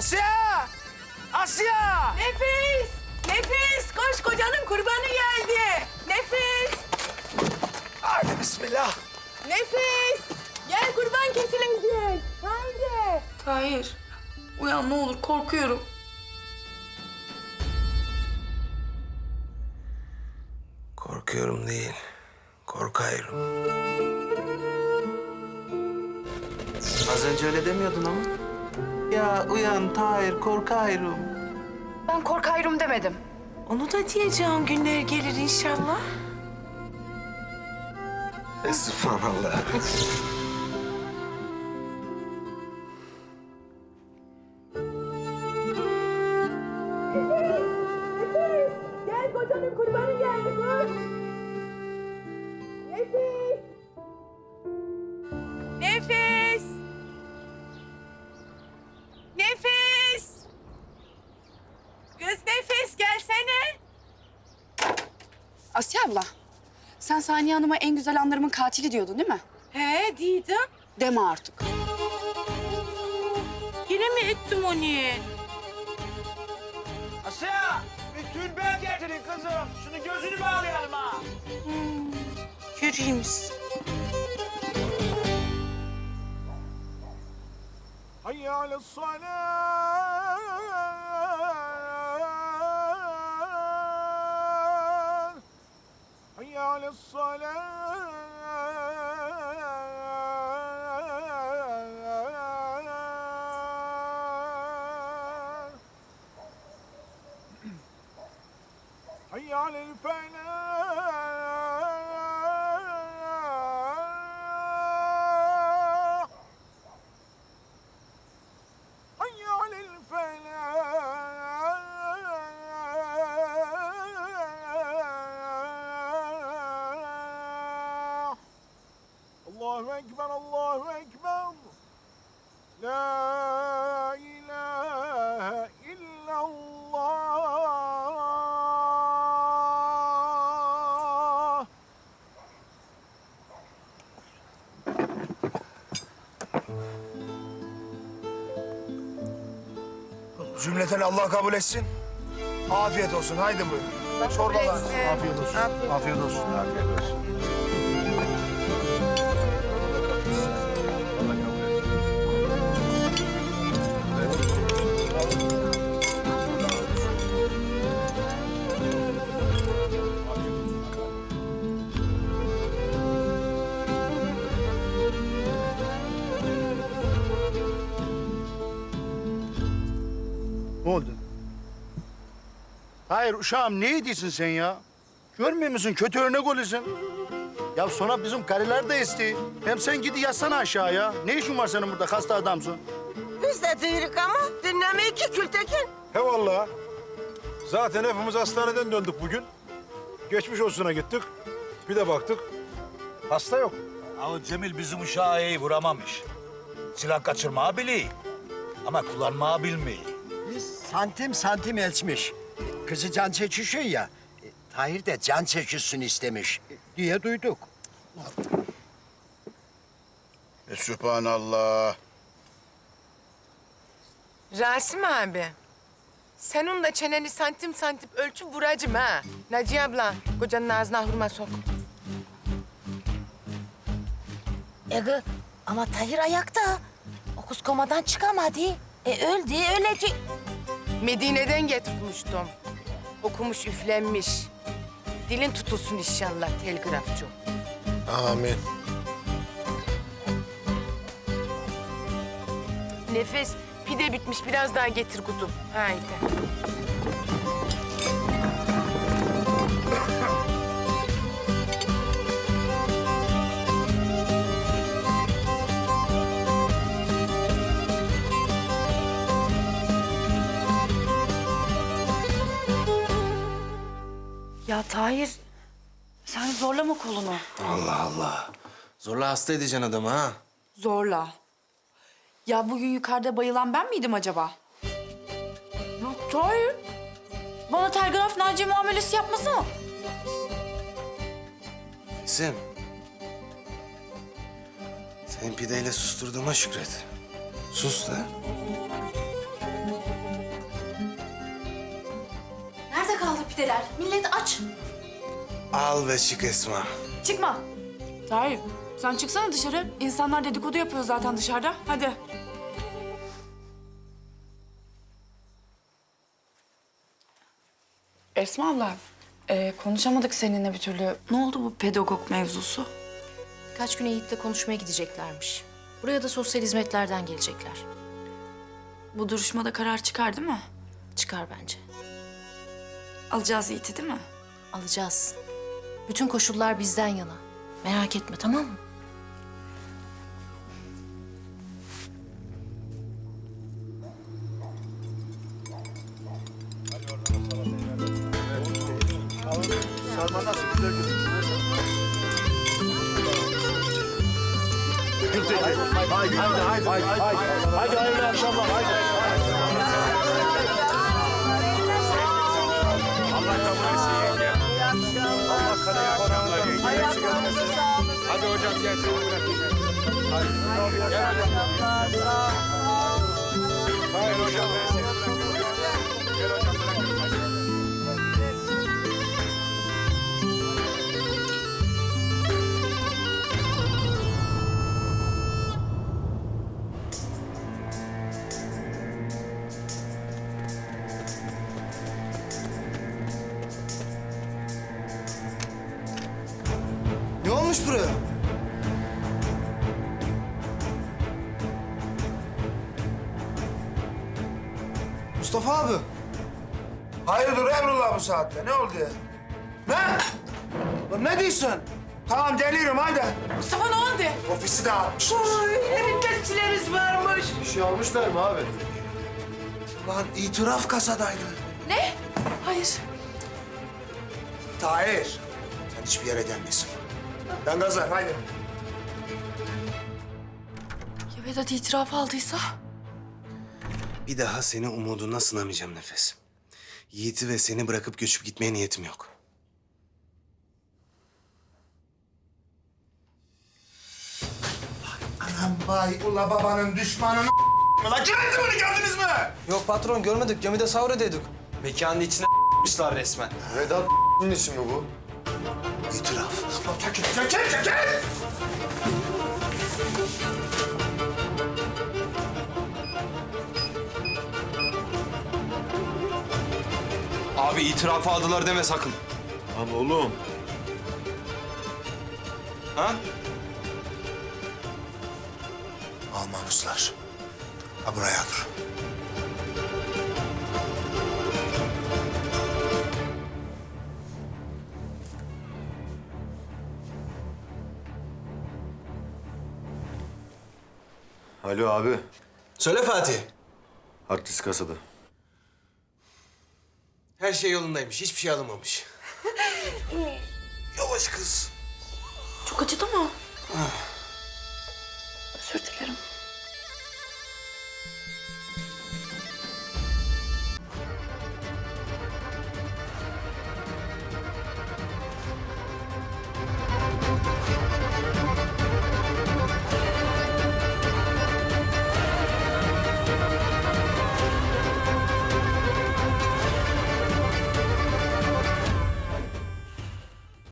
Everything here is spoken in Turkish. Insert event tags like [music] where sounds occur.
Asya! Asya! Nefis! Nefis! Koş kocanın kurbanı geldi. Nefis! Haydi bismillah. Nefis! Gel kurban kesilecek. Haydi. Tahir, uyan ne olur korkuyorum. Korkuyorum değil, korkayım. Az önce öyle demiyordun ama. Ya uyan Tahir korkayım. Ben korkayım demedim. Onu da diyeceğim günler gelir inşallah. Subhanallah. Gel kocanın kurbanı geldi! Nefis! Asya abla, sen Saniye Hanım'a en güzel anlarımın katili diyordun değil mi? He diydim. Deme artık. Yine mi ettim onu? Asya! Bütün ben getirin kızım. Şunu gözünü bağlayalım ha. Hmm, yürüyemiz. Hayya ala salat. الصلاة. [clears throat] حي على الفلاح Allahu Ekber, Allahu Ekber. La ilahe illallah. Cümleten Allah kabul etsin. Afiyet olsun. Haydi buyurun. Çorbalar. Afiyet olsun. Afiyet olsun. Afiyet olsun. Ne oldu? Hayır uşağım ne ediyorsun sen ya? Görmüyor musun kötü örnek oluyorsun. Ya sonra bizim karılar da isti. Hem sen gidi yatsana aşağıya. Ne işin var senin burada hasta adamsın? Biz de duyuruk ama dinlemeyi ki Kültekin. He vallahi. Zaten hepimiz hastaneden döndük bugün. Geçmiş olsuna gittik. Bir de baktık. Hasta yok. Ama Cemil bizim uşağı iyi vuramamış. Silah kaçırmayı biliyor. Ama kullanmayı bilmiyor. Santim santim elçmiş. Kızı can çekişiyor ya. e, Tahir de can çekişsin istemiş e, diye duyduk. E, Sübhanallah. Rasim abi. Sen onun da çeneni santim santim ölçüp vuracım ha. Naciye abla, kocanın ağzına hurma sok. Ege ama Tahir ayakta. O kız komadan çıkamadı. E öldü ölecek. Medine'den getirmiştim. Okumuş, üflenmiş. Dilin tutulsun inşallah telgrafçı. Amin. Nefes, pide bitmiş. Biraz daha getir kuzum. Haydi. Ya Tahir, sen zorlama kolunu. Allah Allah. Zorla hasta edeceksin adamı ha. Zorla. Ya bugün yukarıda bayılan ben miydim acaba? Yok Tahir. Bana telgraf Naciye muamelesi yapmasana. İsim. Senin pideyle susturduğuma şükret. Sus da. Beyler. Millet aç. Al ve çık Esma. Çıkma. Tahir sen çıksana dışarı. İnsanlar dedikodu yapıyor zaten dışarıda. Hadi. Esma abla, e, konuşamadık seninle bir türlü. Ne oldu bu pedagog mevzusu? Kaç gün Yiğit'le konuşmaya gideceklermiş. Buraya da sosyal hizmetlerden gelecekler. Bu duruşmada karar çıkar değil mi? Çıkar bence. Alacağız Yiğit'i değil mi? Alacağız. Bütün koşullar bizden yana. Merak etme tamam mı? Sarma nasıl güzel gözüküyor. Haydi, haydi, haydi, haydi. Hadi hayırlı akşamlar. Hadi. Allah gel seni bırakayım. Hadi. Gel hocam. Hayır hocam ben seni bırakıyorum. Gel hocam bırakıyorum. Hadi. Ne olmuş buraya? Mustafa abi. Hayırdır Emrullah bu saatte? Ne oldu ya? Ne? Lan ne diyorsun? Tamam geliyorum haydi. Mustafa ne oldu? Ofisi dağıtmışlar. Elinde varmış. Bir şey almışlar mı abi? Lan itiraf kasadaydı. Ne? Hayır. Tahir. Sen hiçbir yere gelmesin. Ben Gazar haydi. Ya Vedat itiraf aldıysa? Bir daha seni umuduna sınamayacağım Nefes. Yiğit'i ve seni bırakıp göçüp gitmeye niyetim yok. Anam bay ula babanın düşmanını Lan kimin bunu gördünüz mü? Yok patron görmedik. Gemide savru dedik. Mekanın içine ***mışlar resmen. Vedat'ın ismi bu. İtiraf. Çekil, çekil, çekil! Abi itirafı aldılar deme sakın. Lan oğlum. Ha? Almamışlar. Ha buraya dur. Alo abi. Söyle Fatih. Hard disk kasada. Her şey yolundaymış. Hiçbir şey alınmamış. [laughs] Yavaş kız. Çok acıdı mı?